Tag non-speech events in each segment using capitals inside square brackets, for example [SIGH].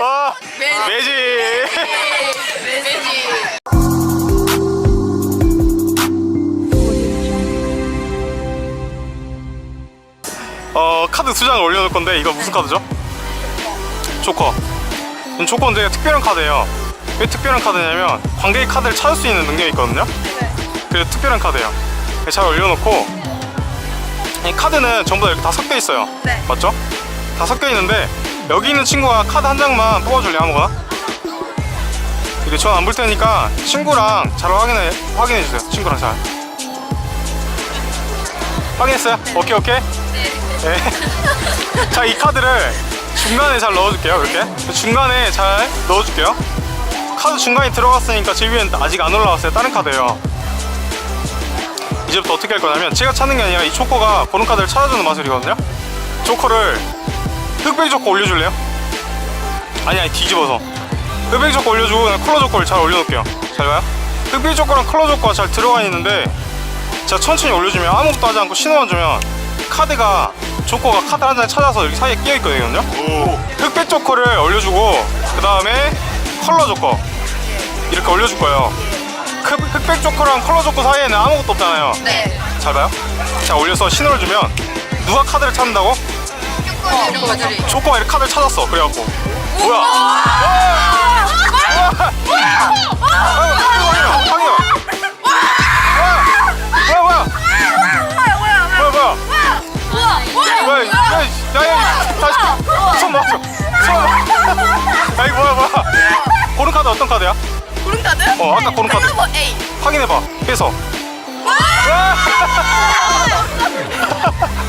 아, 매지. 매지. 어 카드 두 장을 올려놓을 건데 이거 무슨 카드죠? 조커. 이 조커인데 특별한 카드예요. 왜 특별한 카드냐면 관객이 카드를 찾을 수 있는 능력이 있거든요. 그래서 특별한 카드예요. 잘 올려놓고 이 카드는 전부 다 이렇게 다 섞여 있어요. 네. 맞죠? 다 섞여 있는데 여기 있는 친구가 카드 한 장만 뽑아줄래 아무거나? 이게 전 안 볼 테니까 친구랑 잘 확인해 확인해 주세요. 친구랑 잘. 확인했어요? 오케이 오케이. 네. [LAUGHS] 자, 이 카드를 중간에 잘 넣어줄게요. 이렇게 중간에 잘 넣어줄게요. 카드 중간에 들어갔으니까 제 위엔 아직 안 올라왔어요. 다른 카드예요. 이제부터 어떻게 할 거냐면 제가 찾는 게 아니라 이 조커가 보는 카드를 찾아주는 마술이거든요. 조커를 흑백 조커 올려줄래요? 아니 아니 뒤집어서 흑백 조커 올려주고 그냥 컬러 조커를 잘 올려놓을게요. 잘 봐요. 흑백 조커랑 컬러 조커가 잘 들어가 있는데 제가 천천히 올려주면 아무것도 하지 않고 신호만 주면 카드가 조커가 카드 한 장 찾아서 여기 사이에 끼어 있거든요. 흑백 조커를 올려주고 그 다음에 컬러 조커 이렇게 올려줄 거예요. 흑, 흑백 조커랑 컬러 조커 사이에는 아무것도 없잖아요. 네. 잘 봐요. 자 올려서 신호를 주면 누가 카드를 찾는다고? 어, 거절이. 조커가 이렇게 카드를 찾았어. 그래갖고 뭐야? 뭐야 뭐야? 뭐야 뭐야? 뭐야? 야, 야, 야, 다시 손 맞춰. 손 맞춰. 야, 이거 뭐야 뭐야? 고른 카드 어떤 카드야? 구름 카드? 어, 아까 고른 카드. 뭐 A. 확인해봐. 빼서. [LAUGHS]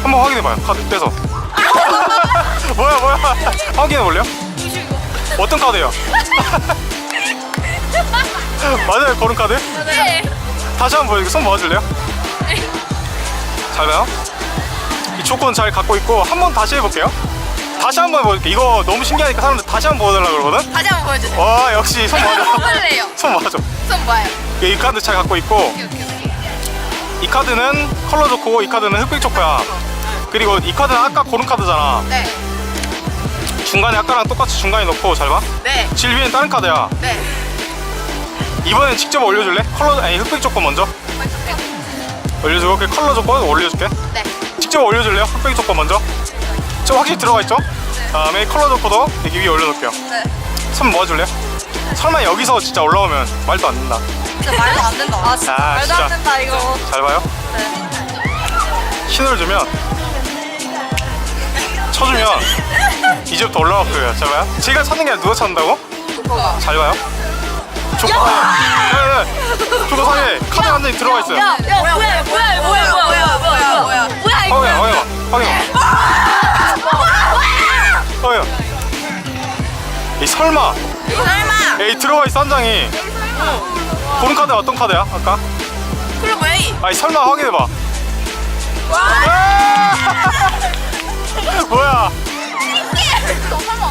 한번 확인해봐요. 카드 빼서. [LAUGHS] 뭐야 뭐야? 확인해볼래요? 어떤 카드예요? [LAUGHS] 맞아요, 고른 카드? 네. 다시 한번 보여줄게요. 손 모아줄래요? 잘 봐요. 이 조건 잘 갖고 있고 한 번 다시 해볼게요. 다시 한 번 보여줄게. 이거 너무 신기하니까 사람들 다시 한 번 보여달라고 그러거든? 다시 한번 보여주세요. 와, 역시 손 맞아. [LAUGHS] 손 맞아. 손 봐요. 이 카드 잘 갖고 있고 오케이, 오케이, 오케이. 이 카드는 컬러 좋고 이 카드는 흑백 조커야. 그리고 이 카드는 아까 고른 카드잖아. 네. 중간에 아까랑 똑같이 중간에 넣고 잘 봐. 네. 질 위엔 다른 카드야. 네. 이번엔 직접 올려줄래? 컬러 아니 흑백 조커 먼저 올려주고 그 컬러 조커 올려줄게. 네. 직접 올려줄래요? 흑백 조커 먼저. 저 확실히 들어가 있죠? 다음에 컬러 조커도 여기 위에 올려놓을게요. 네. 손 모아줄래요? 설마 여기서 진짜 올라오면 말도 안 된다. 진짜 말도 안 된다. 아, 진짜 아, 말도 진짜. 안 된다, 이거. 잘 봐요. 네. 신호를 주면 쳐주면 이제부터 올라갈 거예요. 잘 봐요. 제가 찾는 게 아니라 누가 찾는다고? 조커가. 잘 봐요. 조커 사이에 네, 네. 조커 사이에 카드 한 장이 들어가 있어요. 야, 뭐야, 뭐야, 뭐야, 뭐야, 뭐야, 뭐야, 뭐야. 뭐야, 이거. 확인, 확인, 확인. 확인. 이 설마 설마. 에이 들어가 있어 한 장이. 고른 카드 어떤 카드야? 아까? 그럼 A. 아니 설마 확인해봐. 와. [LAUGHS] 뭐야?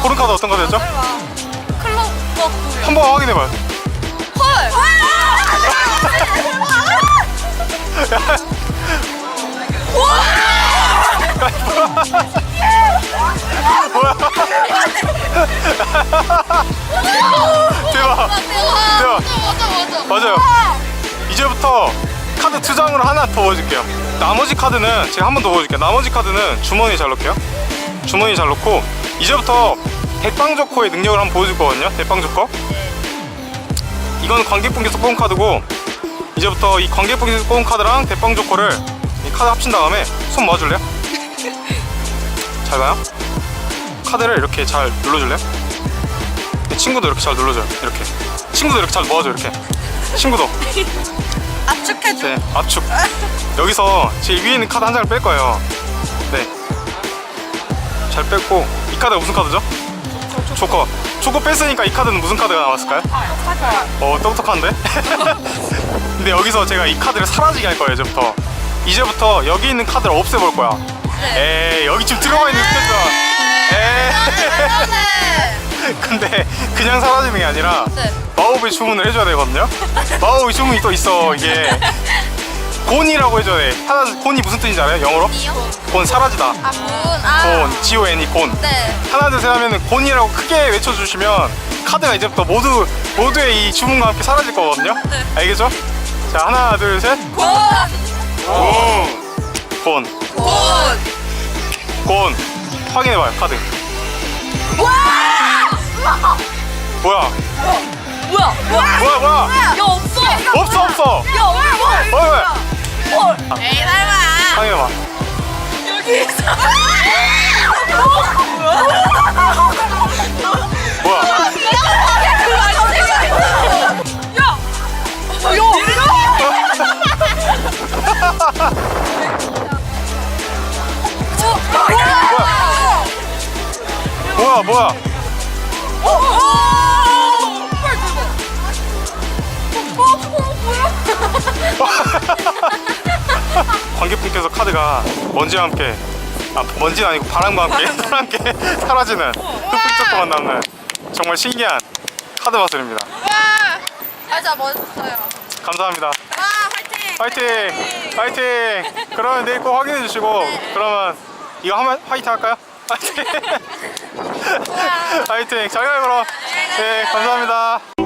고른 카드 어떤 카드였죠? 클럽 뭐 한번 확인해봐요. 헐. [LAUGHS] 대박. 대박. 맞아, 맞아. 맞아요. 이제부터 카드 두 장으로 하나 더 넣어줄게요. 나머지 카드는 제가 한 번 더 넣어줄게요. 나머지 카드는 주머니에 잘 넣을게요. 주머니에 잘 넣고 이제부터 대빵조커의 능력을 한번 보여줄 거거든요. 대빵조커. 이건 관객분께서 뽑은 카드고 이제부터 이 관객분께서 뽑은 카드랑 대빵조커를 이 카드 합친 다음에 손 모아줄래요? 잘 봐요. 카드를 이렇게 잘 눌러줄래요? 이 친구도 이렇게 잘 눌러줘요. 이렇게. 친구도 이렇게 잘 모아줘 이렇게. 친구도. [LAUGHS] 압축해줘. 네, 압축. 여기서 제 위에 있는 카드 한 장을 뺄 거예요. 네. 잘 뺐고 이 카드가 무슨 카드죠? 조커. 조커 뺐으니까 이 카드는 무슨 카드가 나왔을까요? 어, 똑똑한데? [LAUGHS] 근데 여기서 제가 이 카드를 사라지게 할 거예요, 이제부터. 이제부터 여기 있는 카드를 없애볼 거야. 에이, 여기 지금 들어가 있는 [LAUGHS] 근데 그냥 사라지는 게 아니라 네. 마법의 주문을 해줘야 되거든요. 마법의 주문이 또 있어 이게 곤이라고 해줘야 돼. 하나 곤이 무슨 뜻인지 알아요? 영어로? 곤 사라지다. 아, 문. 아. 곤, G-O-N-E 곤. 네. 하나 둘 셋 하면은 곤이라고 크게 외쳐주시면 카드가 이제부터 모두 모두의 이 주문과 함께 사라질 거거든요. 네. 알겠죠? 자 하나 둘 셋. 곤. 곤, 곤. 곤. 확인해봐요 카드. 뭐야? 뭐야? 뭐야? 뭐야 뭐야? 야 없어. 없어 없어. 야 없어. 어 왜? 뭘? 에이 설마. 확인해봐. 여기 있어. 뭐야? 뭐야 뭐야? 관객분께서 카드가 먼지와 함께 아 먼지는 아니고 바람과 함께 함께 [LAUGHS] 사라지는 흑백조금만 남는 정말 신기한 카드 마술입니다. 맞아 멋있어요. 감사합니다. 와 화이팅. 파이팅! 파이팅! 그러면 내일 꼭 확인해 주시고 그러면 이거 하면 화이팅 할까요? 파이팅! 파이팅! 잘 가요 그럼. 네 감사합니다.